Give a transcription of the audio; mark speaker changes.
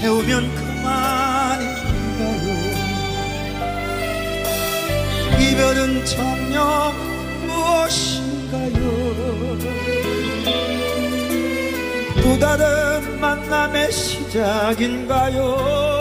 Speaker 1: 태우면 그만인가요? 이별은 정녕 무엇인가요? 또 다른 만남의 시작인가요